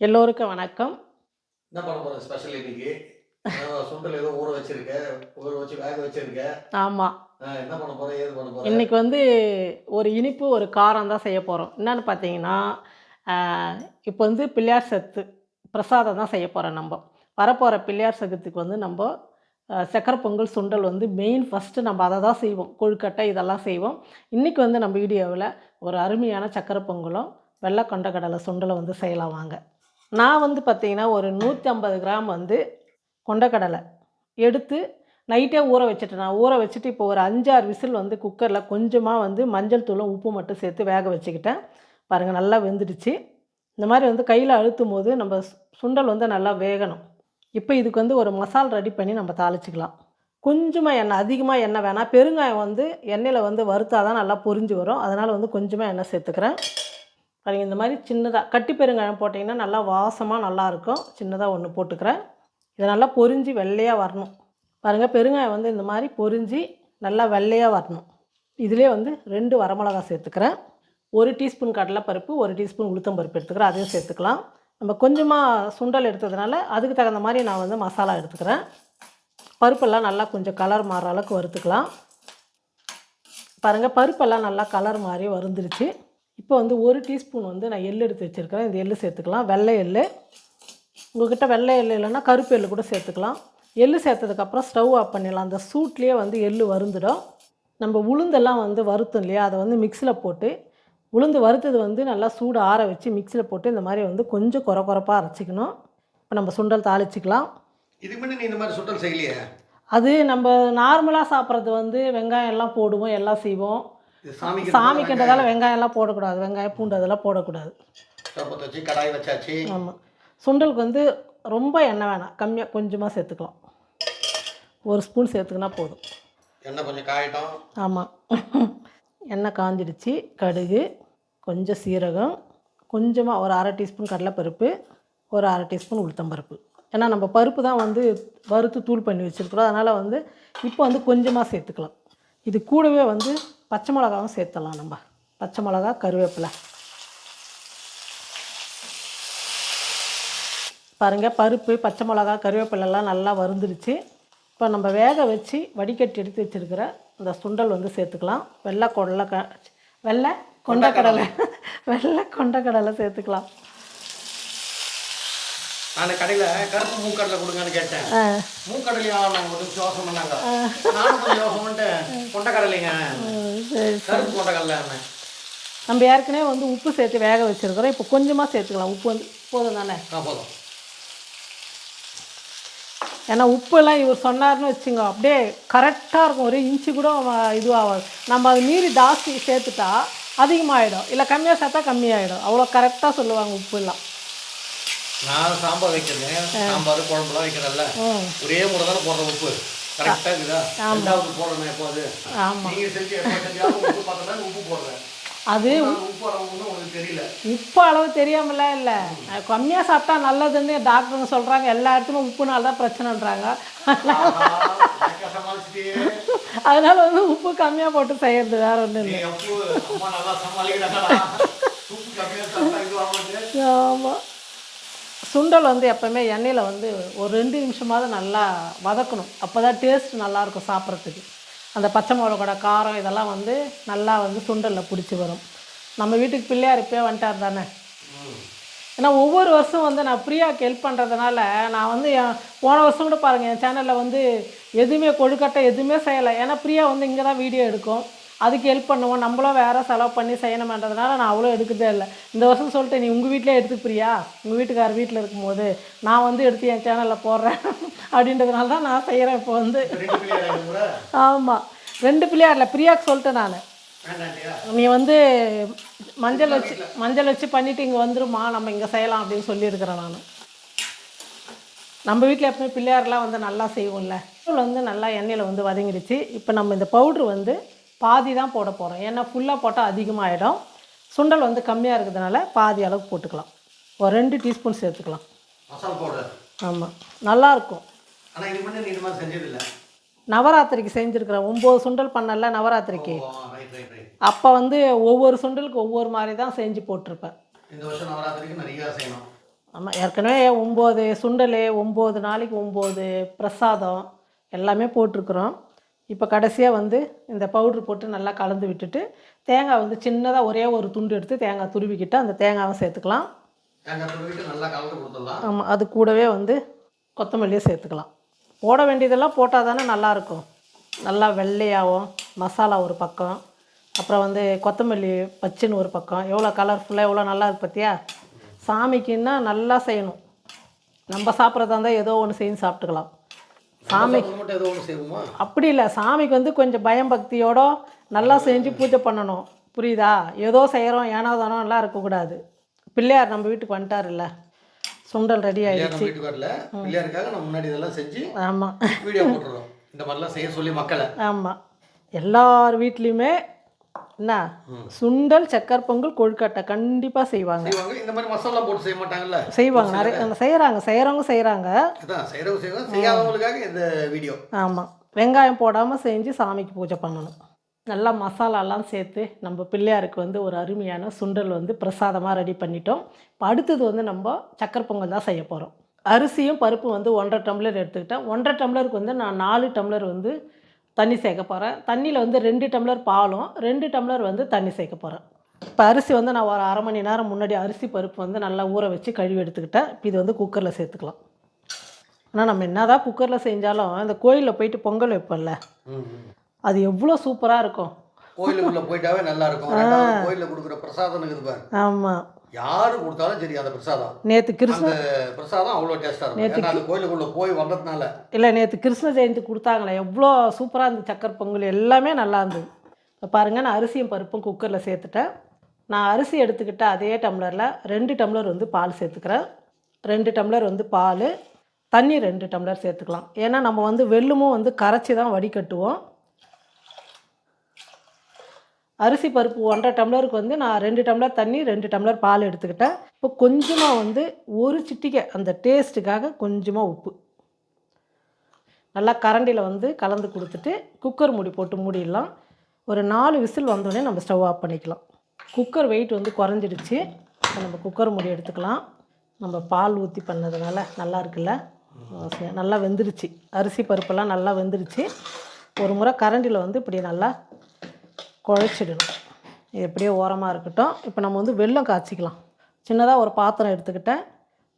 எல்லோருக்கும் வணக்கம். என்ன பண்ண போற ஸ்பெஷல் இன்னைக்கு? சுண்டல் ஏதோ ஊற வச்சிருக்க ஊற வச்சு வேக வச்சிருக்க. ஆமாம் ஆ, என்ன பண்ண போற? ஏது பண்ண போற? இன்னைக்கு வந்து ஒரு இனிப்பு ஒரு காரம் தான் செய்ய போகிறோம் என்னன்னு பார்த்தீங்கன்னா இப்போ வந்து பிள்ளையார் சத்து பிரசாதம் தான் செய்ய போகிறோம் நம்ம. வரப்போகிற பிள்ளையார் சதுர்த்திக்கு வந்து நம்ம சக்கரை பொங்கல் சுண்டல் வந்து மெயின் ஃபஸ்ட்டு நம்ம அதை தான் செய்வோம். கொழுக்கட்டை இதெல்லாம் செய்வோம். இன்றைக்கி வந்து நம்ம வீடியோவில் ஒரு அருமையான சக்கரை பொங்கலும் வெள்ளை கொண்டக்கடலை சுண்டலை வந்து செய்யலாம் வாங்க. நான் வந்து பார்த்திங்கன்னா ஒரு நூற்றி ஐம்பது கிராம் வந்து கொண்டக்கடலை எடுத்து நைட்டே ஊற வச்சுட்டேன். நான் ஊற வச்சுட்டு இப்போ ஒரு அஞ்சாறு விசில் வந்து குக்கரில் கொஞ்சமாக வந்து மஞ்சள் தூளும் உப்பு மட்டும் சேர்த்து வேக வச்சுக்கிட்டேன். பாருங்கள் நல்லா வெந்துடுச்சு. இந்த மாதிரி வந்து கையில் அழுத்தும் போது நம்ம சு- சுண்டல் வந்து நல்லா வேகணும். இப்போ இதுக்கு வந்து ஒரு மசால் ரெடி பண்ணி நம்ம தாளிச்சிக்கலாம். கொஞ்சமாக எண்ணெய் அதிகமாக எண்ணெய் வேணாம். பெருங்காயம் வந்து எண்ணெயில் வந்து வறுத்தால் தான் நல்லா பொரிஞ்சு வரும். அதனால் வந்து கொஞ்சமாக எண்ணெய் சேர்த்துக்கிறேன். பாருங்கள் இந்த மாதிரி சின்னதாக கட்டி பெருங்காயம் போட்டிங்கன்னா நல்லா வாசமாக நல்லாயிருக்கும் சின்னதாக ஒன்று போட்டுக்கிறேன். இதை நல்லா பொரிஞ்சு வெள்ளையாக வரணும். பாருங்கள் பெருங்காயம் வந்து இந்த மாதிரி பொரிஞ்சு நல்லா வெள்ளையாக வரணும். இதிலே வந்து ரெண்டு வரமிளகா சேர்த்துக்கிறேன். ஒரு டீஸ்பூன் கடலைப்பருப்பு ஒரு டீஸ்பூன் உளுத்தம்பருப்பு எடுத்துக்கிறேன். அதையும் சேர்த்துக்கலாம். நம்ம கொஞ்சமாக சுண்டல் எடுத்ததுனால அதுக்கு தகுந்த மாதிரி நான் வந்து மசாலா எடுத்துக்கிறேன். பருப்பெல்லாம் நல்லா கொஞ்சம் கலர் மாறுற அளவுக்கு வறுத்துக்கலாம். பாருங்கள் பருப்பெல்லாம் நல்லா கலர் மாறி வருந்துருச்சு இப்போ வந்து ஒரு டீஸ்பூன் வந்து நான் எள்ளு எடுத்து வச்சுருக்கிறேன் இந்த எள்ளு சேர்த்துக்கலாம். வெள்ளை எள்ளு. உங்கள்கிட்ட வெள்ளை எள்ளு இல்லைன்னா கருப்பு எள்ளு கூட சேர்த்துக்கலாம். எள்ளு சேர்த்ததுக்கப்புறம் ஸ்டவ் ஆஃப் பண்ணிடலாம். அந்த சூட்லேயே வந்து எள்ளு வறுந்துடும். நம்ம உளுந்தெல்லாம் வந்து வறுத்தோம் இல்லையா? அதை வந்து மிக்ஸியில் போட்டு உளுந்து வறுத்தது வந்து நல்லா சூடு ஆற வச்சு மிக்ஸியில் போட்டு இந்த மாதிரி வந்து கொஞ்சம் குறை குறைப்பாக அரைச்சிக்கணும். இப்போ நம்ம சுண்டல் தாளிச்சிக்கலாம். இதுக்கு முன்னாடி நீ இந்த மாதிரி சுண்டல் செய்யலையே? அது நம்ம நார்மலாக சாப்பிட்றது வந்து வெங்காயம் எல்லாம் போடுவோம் எல்லாம் செய்வோம். சாமிக்கின்றதால வெங்காயம்? எல்லாம் போடக்கூடாது. வெங்காயம் பூண்டு அதெல்லாம் போடக்கூடாது. சப்பத்தை வச்சு கடாய் வச்சாச்சு. ஆமாம் சுண்டலுக்கு வந்து ரொம்ப எண்ணெய் வேணாம். கம்மியாக கொஞ்சமாக சேர்த்துக்கலாம். ஒரு ஸ்பூன் சேர்த்துக்கினா போதும். எண்ணெய் கொஞ்சம் காயட்டும். ஆமாம் எண்ணெய் காஞ்சிடுச்சு. கடுகு கொஞ்சம் சீரகம் கொஞ்சமாக ஒரு அரை டீஸ்பூன் கடலைப்பருப்பு ஒரு அரை டீஸ்பூன் உளுத்தம்பருப்பு. ஏன்னா நம்ம பருப்பு தான் வந்து வறுத்து தூள் பண்ணி வச்சுருக்குறோம். அதனால் வந்து இப்போ வந்து கொஞ்சமாக சேர்த்துக்கலாம். இது கூடவே வந்து பச்சை மிளகாவும் சேர்த்தலாம் நம்ம. பச்சை மிளகா கருவேப்பிலை. பாருங்கள் பருப்பு பச்சை மிளகா கருவேப்பிலெல்லாம் நல்லா வறுந்துருச்சு. இப்போ நம்ம வேக வச்சு வடிகட்டி எடுத்து வச்சுருக்கிற இந்த சுண்டல் வந்து சேர்த்துக்கலாம். வெள்ளை கொடலை க வெள்ளை கொண்டக்கடலை. வெள்ளை கொண்டக்கடலை சேர்த்துக்கலாம். நான் கடையில் கருப்பு மூக்கடலை கொடுங்கன்னு கேட்டேன். மூக்கடலையா நாங்கள் நிமிஷம் யோசனை பண்ணாங்க. நானும் கொஞ்சம் யோசனை பண்ணிட்டேன் கொண்டக்கடலைங்க கருப்பு கொண்டக்கடலை நம்ம ஏற்கனவே வந்து உப்பு சேர்த்து வேக வச்சுருக்கிறோம். இப்போ கொஞ்சமாக சேர்த்துக்கலாம். உப்பு வந்து போதும் தானே? ஆ போதும். ஏன்னா உப்புலாம் இவர் சொன்னார்னு வச்சுங்க அப்படியே கரெக்டாக இருக்கும். ஒரு இன்ச்சு கூட இதுவாகாது நம்ம அது மீறி ஜாஸ்தி சேர்த்துட்டா அதிகமாகிடும் இல்லை கம்மியாக சேர்த்தா கம்மியாயிடும். அவ்வளோ கரெக்டாக சொல்லுவாங்க உப்புலாம் நான் சாம்பார் வைக்கிறேன். சாம்பார் குழம்புலாம் வைக்கிறேன்ல. ஒரே முறை தானே போடுற உப்பு. கரெக்டாக இருக்குதா? ரெண்டாவது போடுறேன் எப்போ அது? நீங்கள் செஞ்சு எப்போ செஞ்சாலும் உப்பு பார்த்தா உப்பு போடுறேன். அது உப்பு அளவு தெரியாமலாம் இல்லை. கம்மியாக சாப்பிட்டா நல்லதுன்னு டாக்டருங்க சொல்கிறாங்க எல்லா இடத்துலையும் உப்புனால தான் பிரச்சனைன்றாங்க. அதனால வந்து உப்பு கம்மியாக போட்டு செய்யறது வேற ஒன்றும் இல்லை. ஆமாம் சுண்டல் வந்து எப்போவுமே எண்ணெயில் வந்து ஒரு ரெண்டு நிமிஷமாவது நல்லா வதக்கணும். அப்போ தான் டேஸ்ட் நல்லாயிருக்கும் சாப்பிட்றதுக்கு. அந்த பச்சை மிளகோட காரம் இதெல்லாம் வந்து நல்லா வந்து சுண்டலில் பிடிச்சி வரும். நம்ம வீட்டுக்கு பிள்ளையார் இப்போயே வந்துட்டார் தானே? ஏன்னா ஒவ்வொரு வருஷம் வந்து நான் ஃப்ரீயாக ஹெல்ப் பண்ணுறதுனால நான் வந்து என் போன வருஷம் கூட பாருங்கள் என் சேனலில் வந்து எதுவுமே கொழுக்கட்டை எதுவுமே செய்யலை. ஏன்னா ஃப்ரீயாக வந்து இங்கே தான் வீடியோ எடுக்கும். அதுக்கு ஹெல்ப் பண்ணுவோம். நம்மளும் வேறு செலவு பண்ணி செய்யணுமன்றதுனால நான் அவ்வளோ எடுக்கிறதே இல்லை. இந்த வருஷம் சொல்லிட்டு நீ உங்கள் வீட்டிலே எடுத்துக்க பிரியா உங்கள் வீட்டுக்கார வீட்டில் இருக்கும்போது நான் வந்து எடுத்து என் சேனலில் போடுறேன். அப்படின்றதுனால தான் நான் செய்கிறேன் இப்போ வந்து. ஆமாம் ரெண்டு பிள்ளையாரில் பிரியாக்கு சொல்லிட்டேன் நான். நீ வந்து மஞ்சள் வச்சு மஞ்சள் வச்சு பண்ணிவிட்டு இங்கே வந்துருமா நம்ம இங்கே செய்யலாம் அப்படின்னு சொல்லியிருக்கிறேன் நான். நம்ம வீட்டில் எப்பவுமே பிள்ளையாரெலாம் வந்து நல்லா செய்வோம்ல. வந்து நல்லா எண்ணெயில் வந்து வதங்கிடுச்சு. இப்போ நம்ம இந்த பவுட்ரு வந்து பாதி தான் போட போகிறோம் ஏன்னா ஃபுல்லாக போட்டால் அதிகமாகிடும் சுண்டல் வந்து கம்மியாக இருக்கிறதுனால பாதி அளவுக்கு போட்டுக்கலாம். ஒரு ரெண்டு டீஸ்பூன் சேர்த்துக்கலாம். மசாலா பவுடர் ஆமாம் நல்லாயிருக்கும் நவராத்திரிக்கு செஞ்சுருக்கிறேன். ஒம்பது சுண்டல் பண்ணல நவராத்திரிக்கு. அப்போ வந்து ஒவ்வொரு சுண்டலுக்கு ஒவ்வொரு மாதிரி தான் செஞ்சு போட்டிருப்பேன். இந்த வருஷம் நவராத்திரிக்கு நிறையா செய்யணும். ஆமாம் ஏற்கனவே ஒம்பது சுண்டல் ஒம்பது நாளைக்கு ஒம்பது பிரசாதம் எல்லாமே போட்டிருக்குறோம். இப்போ கடைசியாக வந்து இந்த பவுட்ரு போட்டு நல்லா கலந்து விட்டுட்டு தேங்காய் வந்து சின்னதாக ஒரே ஒரு துண்டு எடுத்து தேங்காய் துருவிக்கிட்டு அந்த தேங்காவை சேர்த்துக்கலாம். தேங்காய் துருவிட்டு நல்லா கலந்து கொடுத்துடலாம். ஆமாம் அது கூடவே வந்து கொத்தமல்லியை சேர்த்துக்கலாம். போட வேண்டியதெல்லாம் போட்டால் தானே நல்லாயிருக்கும். நல்லா வெள்ளையாகவும் மசாலா ஒரு பக்கம் அப்புறம் வந்து கொத்தமல்லி பச்சுன்னு ஒரு பக்கம். எவ்வளோ கலர்ஃபுல்லாக எவ்வளோ நல்லா இருக்கு பார்த்தியா சாமிக்குன்னா நல்லா செய்யணும். நம்ம சாப்பிட்றதா இருந்தால் ஏதோ ஒன்று செஞ்சு சாப்பிட்டுக்கலாம். சாமி அப்படி இல்லை. சாமிக்கு வந்து கொஞ்சம் பயம் பக்தியோட நல்லா செஞ்சு பூஜை பண்ணணும். புரியுதா? ஏதோ செய்கிறோம் ஏனோ தானோ எல்லாம் இருக்கக்கூடாது பிள்ளையார் நம்ம வீட்டுக்கு வந்துட்டாருல்ல. சுண்டல் ரெடி ஆயிடுச்சு நம்ம வீட்டுக்கு வரல. பிள்ளையாருக்காக நம்ம முன்னாடி இதெல்லாம் செஞ்சு ஆமாம் வீடியோ போட்டுறோம். இந்த மாதிரிலாம் செய்ய சொல்லி மக்களை. ஆமாம் எல்லார் வீட்லேயுமே என்ன? சுண்டல் சக்கரை பொங்கல் கொழுக்கட்டை கண்டிப்பாக செய்வாங்க. இந்த மாதிரி மசாலா போட்டு செய்ய மாட்டாங்கல்ல? செய்வாங்க. நிறைய செய்கிறாங்க செய்கிறவங்க செய்கிறாங்க செய்யாதவங்களுக்காக இந்த வீடியோ. ஆமாம் வெங்காயம் போடாமல் செஞ்சு சாமிக்கு பூஜை பண்ணணும். நல்லா மசாலாலாம் சேர்த்து நம்ம பிள்ளையாருக்கு வந்து ஒரு அருமையான சுண்டல் வந்து பிரசாதமாக ரெடி பண்ணிட்டோம். இப்போ அடுத்தது வந்து நம்ம சக்கரை பொங்கல் தான் செய்ய போகிறோம் அரிசியும் பருப்பு வந்து ஒன்றரை டம்ளர் எடுத்துக்கிட்டேன். ஒன்றரை டம்ளருக்கு வந்து நான் நாலு டம்ளர் வந்து தண்ணி சேர்க்க போகிறேன் தண்ணியில் வந்து ரெண்டு டம்ளர் பாலும் ரெண்டு டம்ளர் வந்து தண்ணி சேர்க்க போகிறேன் இப்போ அரிசி வந்து நான் ஒரு அரை மணி நேரம் முன்னாடி அரிசி பருப்பு வந்து நல்லா ஊற வச்சு கழுவி எடுத்துக்கிட்டேன். இப்போ இது வந்து குக்கரில் சேர்த்துக்கலாம். ஆனால் நம்ம என்னதான் குக்கரில் செஞ்சாலும் இந்த கோயிலில் போயிட்டு பொங்கல் வைப்போம்ல. அது எவ்வளோ சூப்பராக இருக்கும். கோயிலுக்குள்ள போயிட்டாவே நல்லா இருக்கும். கோயில்ல கொடுக்குற பிரசாதம் இருக்குது ஆமாம் யாரு கொடுத்தாலும் சரி அந்த பிரசாதம். நேற்று கிருஷ்ண பிரசாதம் அவ்வளோ டேஸ்டாக இருக்கும். அது கோயிலுக்குள்ள போய் வந்ததுனால. இல்லை நேற்று கிருஷ்ண ஜெயந்தி கொடுத்தாங்களே எவ்வளோ சூப்பராக இருந்துச்சு சக்கரை பொங்கல் எல்லாமே நல்லா இருந்தது. இப்போ பாருங்கள் நான் அரிசியும் பருப்பும் குக்கரில் சேர்த்துட்டேன். நான் அரிசி எடுத்துக்கிட்ட அதே டம்ளரில் ரெண்டு டம்ளர் வந்து பால் சேர்த்துக்கிறேன். ரெண்டு டம்ளர் வந்து பால் தண்ணி ரெண்டு டம்ளர் சேர்த்துக்கலாம். ஏன்னா நம்ம வந்து வெல்லுமும் வந்து கரைச்சி தான் வடிகட்டுவோம். அரிசி பருப்பு ஒன்றரை டம்ளருக்கு வந்து நான் ரெண்டு டம்ளர் தண்ணி ரெண்டு டம்ளர் பால் எடுத்துக்கிட்டேன். இப்போ கொஞ்சமாக வந்து ஒரு சிட்டிகை அந்த டேஸ்ட்டுக்காக கொஞ்சமாக உப்பு. நல்லா கரண்டியில் வந்து கலந்து கொடுத்துட்டு குக்கர் மூடி போட்டு மூடிடலாம். ஒரு நாலு விசில் வந்தோடனே நம்ம ஸ்டவ் ஆஃப் பண்ணிக்கலாம். குக்கர் வெயிட் வந்து குறைஞ்சிடுச்சு. இப்போ நம்ம குக்கர் மூடி எடுத்துக்கலாம். நம்ம பால் ஊற்றி பண்ணதுனால நல்லா இருக்குல்ல? நல்லா வெந்துருச்சு. அரிசி பருப்பெல்லாம் நல்லா வெந்துருச்சு. ஒரு முறை கரண்டியில் வந்து இப்படி நல்லா குழைச்சிடணும். இது ஓரமாக இருக்கட்டும். இப்போ நம்ம வந்து வெள்ளம் காய்ச்சிக்கலாம். சின்னதாக ஒரு பாத்திரம் எடுத்துக்கிட்டேன்.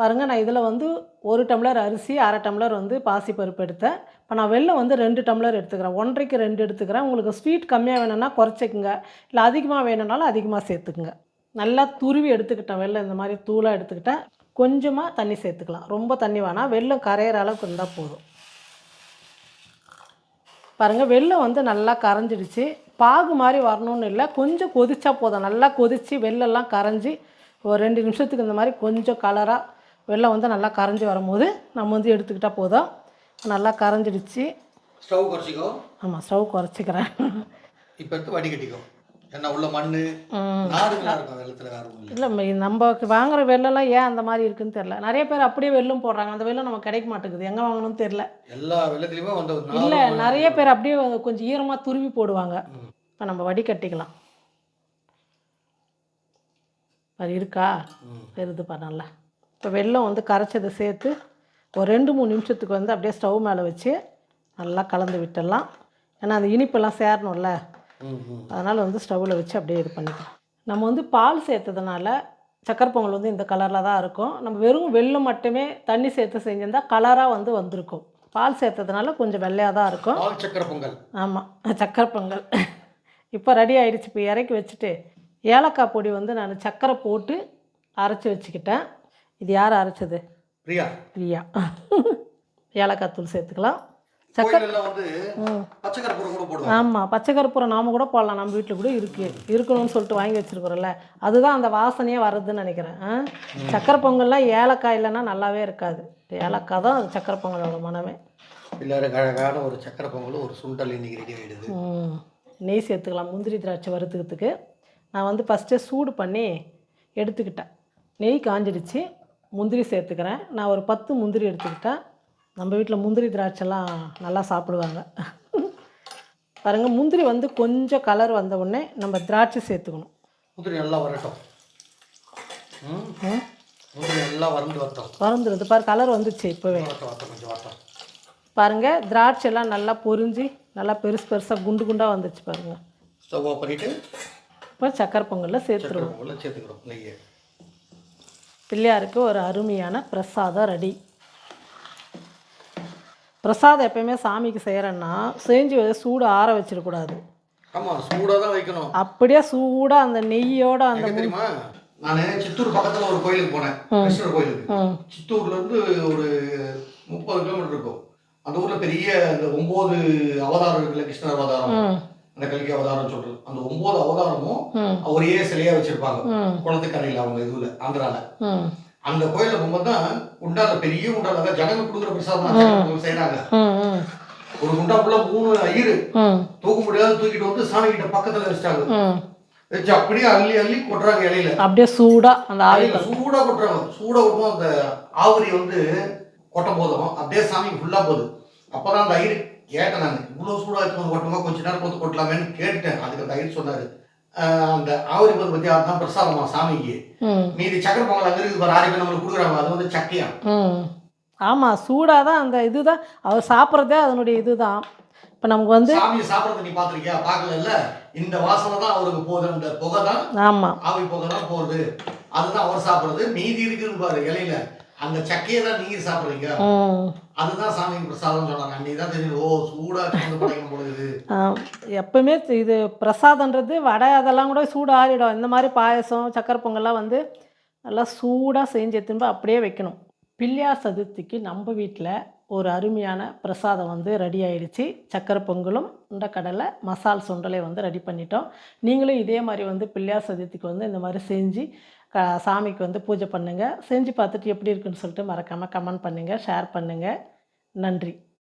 பாருங்கள் நான் இதில் வந்து ஒரு டம்ளர் அரிசி அரை டம்ளர் வந்து பாசிப்பருப்பு எடுத்தேன். இப்போ நான் வெள்ளம் வந்து ரெண்டு டம்ளர் எடுத்துக்கிறேன். ஒன்றரைக்கு ரெண்டு எடுத்துக்கிறேன். உங்களுக்கு ஸ்வீட் கம்மியாக வேணும்னா குறைச்சிக்குங்க. இல்லை அதிகமாக வேணும்னாலும் அதிகமாக சேர்த்துக்குங்க. நல்லா துருவி எடுத்துக்கிட்டேன். வெள்ளம் இந்த மாதிரி தூளாக எடுத்துக்கிட்டேன். கொஞ்சமாக தண்ணி சேர்த்துக்கலாம். ரொம்ப தண்ணி வேணாம். வெள்ளம் கரையிற அளவுக்கு இருந்தால் போதும். பாருங்கள் வெல்லம் வந்து நல்லா கரைஞ்சிடுச்சு. பாகு மாதிரி வரணும்னு இல்லை கொஞ்சம் கொதிச்சா போதும். நல்லா கொதித்து வெள்ளெல்லாம் கரைஞ்சி ஒரு ரெண்டு நிமிஷத்துக்கு இந்த மாதிரி கொஞ்சம் கலராக வெல்லம் வந்து நல்லா கரைஞ்சி வரும்போது நம்ம வந்து எடுத்துக்கிட்டால் போதும். நல்லா கரைஞ்சிடுச்சு. ஸ்டவ் குறைச்சிக்கோ. ஆமாம் ஸ்டவ் குறைச்சிக்கிறேன். இப்போ எடுத்து வடிகட்டிக்கோ. ஏன்னா உள்ள மண் நாருங்களா இருக்கும் வெள்ளத்தில் வேற ஒன்றும் இல்லை. நம்ம வாங்குற வெள்ளம்லாம் ஏன் அந்த மாதிரி இருக்குன்னு தெரில நிறைய பேர் அப்படியே வெல்லம் போடுறாங்க. அந்த வெல்லம் நமக்கு கிடைக்க மாட்டேங்குது. எங்கே வாங்கணும்னு தெரில எல்லா வெள்ளத்துலையுமே வந்து இல்லை நிறைய பேர் அப்படியே கொஞ்சம் ஈரமாக துருவி போடுவாங்க. இப்போ நம்ம வடிகட்டிக்கலாம் அது இருக்கா? ம். பெருதுப்பா நல்லா இப்போ வெல்லம் வந்து கரைச்சதை சேர்த்து ஒரு ரெண்டு மூணு நிமிஷத்துக்கு வந்து அப்படியே ஸ்டவ் மேலே வச்சு நல்லா கலந்து விட்டுடலாம். ஏன்னா அந்த இனிப்பெல்லாம் சேரணும்ல. அதனால் வந்து ஸ்டவ்வில் வச்சு அப்படியே இது பண்ணிக்கலாம். நம்ம வந்து பால் சேர்த்ததுனால சக்கரை பொங்கல் வந்து இந்த கலரில் தான் இருக்கும். நம்ம வெறும் வெல்லம் மட்டுமே தண்ணி சேர்த்து செஞ்சிருந்தா கலராக வந்து வந்திருக்கும். பால் சேர்த்ததுனால கொஞ்சம் வெள்ளையாக தான் இருக்கும். பால் சக்கரை பொங்கல். ஆமாம் சக்கரை பொங்கல். இப்போ ரெடி ஆயிடுச்சு. இப்போ இறக்கி வச்சுட்டு ஏலக்காய் பொடி வந்து நான் சக்கரை போட்டு அரைச்சி வச்சுக்கிட்டேன். இது யார் அரைச்சது? பிரியா. பிரியா. ஏலக்காய் தூள் சேர்த்துக்கலாம். ஆமாம் பச்சை கற்பூரம் நாம கூட போடலாம். நம்ம வீட்டில் கூட இருக்குது இருக்கணும்னு சொல்லிட்டு வாங்கி வச்சுருக்குறோம்ல. அதுதான் அந்த வாசனையே வர்றதுன்னு நினைக்கிறேன்? சக்கரை பொங்கல்லாம் ஏலக்காய் இல்லைன்னா நல்லாவே இருக்காது. ஏலக்காய் தான் அது சக்கரை பொங்கலோட மனமே. எல்லாரும் அழகான ஒரு சக்கரை பொங்கல் ஒரு சுண்டல் இன்னைக்கு ரெடி ஆயிடுது. ம். நெய் சேர்த்துக்கலாம். முந்திரி திராட்சை வறுத்துக்கிறதுக்கு. நான் வந்து ஃபஸ்ட்டே சூடு பண்ணி எடுத்துக்கிட்டேன். நெய் காஞ்சிடுச்சு. முந்திரி சேர்த்துக்கிறேன். நான் ஒரு பத்து முந்திரி எடுத்துக்கிட்டேன் நம்ம வீட்டில் முந்திரி திராட்சைலாம் நல்லா சாப்பிடுவாங்க. பாருங்கள் முந்திரி வந்து கொஞ்சம் கலர் வந்த உடனே நம்ம திராட்சை சேர்த்துக்கணும். முந்திரி நல்லா வரட்டும். வறண்டு வறந்துருது. பாரு கலர் வந்துச்சு இப்போவே. பாருங்கள் திராட்சை எல்லாம் நல்லா பொரிஞ்சு நல்லா பெருசு பெருசாக குண்டு குண்டாக வந்துச்சு பாருங்கள் ஸ்டவ் ஆஃப் பண்ணிவிட்டு இப்போ சக்கரை பொங்கலில் சேர்த்துருவோம். சேர்த்துக்கிறோம் பிள்ளையாருக்கு ஒரு அருமையான பிரசாதம் ரெடி. பிரசாதம் எப்பயுமே சாமிக்கு செய்கிறேன்னா செஞ்சு சூடு ஆற வச்சிடக்கூடாது. ஆமாம் சூடாக தான் வைக்கணும். அப்படியே சூடாக அந்த நெய்யோட அந்த தெரியுமா? நான் சித்தூர் பக்கத்தில் ஒரு கோயிலுக்கு போனேன். கிருஷ்ணர் கோயிலுக்கு. ம். சித்தூர்ல இருந்து ஒரு முப்பது கிலோமீட்டர் இருக்கும். அந்த ஊர்ல பெரிய அந்த ஒன்பது அவதாரம் இருக்குல்ல கிருஷ்ணர் அவதாரம். அந்த கல்கி அவதாரம் சொல்றது. அந்த ஒன்பது அவதாரமும் ஒரே சிலையா வச்சிருப்பாங்க. குளத்துக்கரையில் அவங்க இதுல ஆந்திரால. அந்த கோயில்ல போகும்போது தான் உண்டான பெரிய உண்டான அதான் ஜனங்க கொடுக்குற பிரசாதம் செய்யறாங்க ஒரு குண்டா ஃபுல்லா மூணு ஐயரு தூக்க முடியாத தூக்கிட்டு வந்து சாமி கிட்ட பக்கத்துல வச்சிட்டாங்க. வச்சு அப்படியே அள்ளி அள்ளி கொட்டுறாங்க இலையில. அப்படியே சூடாக அந்த ஆவி இலையில சூடா கொட்டுறாங்க. சூடா கொட்டும் அந்த ஆவரி வந்து கொட்டும் போதும் அப்படியே சாமி ஃபுல்லா போகுது அப்பதான் அந்த ஐயரு கேட்டேன் நான் இவ்வளவு சூடா இருக்கும் கொட்டுமா கொஞ்ச நேரம் போது கொட்டலாமேன்னு கேட்டேன் அதுக்கு அந்த ஐயர் சொன்னாரு அந்த ஆவரி பந்து பத்தி அதுதான் பிரசாதமா சாமிக்கு. மீதி சக்கரை பொங்கல் அங்கே இருக்குது ஆறு பேர் நம்மளுக்கு கொடுக்குறாங்க. அது வந்து சக்கையா? ஆமாம் சூடாக தான் அந்த இதுதான். அவர் சாப்பிட்றதே அதனுடைய இதுதான். இப்போ நமக்கு வந்து சாமியை சாப்பிட்றத நீ பார்த்திருக்கியா? பார்க்கல இந்த வாசனை தான் அவருக்கு போகுது. அந்த புகை தான் ஆமாம் ஆவி புகை தான் போகுது. அதுதான் அவர் சாப்பிட்றது. மீதி இருக்குது பாரு இலையில. அந்த சக்கையை தான் நீங்க சாப்பிட்றீங்க. அதுதான் சாமி பிரசாதம் சொன்னாங்க அன்னைக்கு தான் தெரியும் ஓ சூடா கலந்து படைக்கும் பொழுது. எப்பவுமே இது பிரசாதன்றது வடை அதெல்லாம் கூட சூடு ஆறிடும் இந்த மாதிரி பாயசம் சக்கரை பொங்கல்லாம் வந்து நல்லா சூடாக செஞ்சு திரும்ப அப்படியே வைக்கணும். பிள்ளையார் சதுர்த்திக்கு நம்ம வீட்டில் ஒரு அருமையான பிரசாதம் வந்து ரெடி ஆயிடுச்சு. சக்கரை பொங்கலும் உண்டக்கடலை மசால் சுண்டலை வந்து ரெடி பண்ணிட்டோம். நீங்களும் இதே மாதிரி வந்து பிள்ளையார் சதுர்த்திக்கு வந்து இந்த மாதிரி செஞ்சு க சாமிக்கு வந்து பூஜை பண்ணுங்கள் செஞ்சு பார்த்துட்டு எப்படி இருக்குன்னு சொல்லிட்டு மறக்காமல் கமெண்ட் பண்ணுங்கள் ஷேர் பண்ணுங்கள் நன்றி.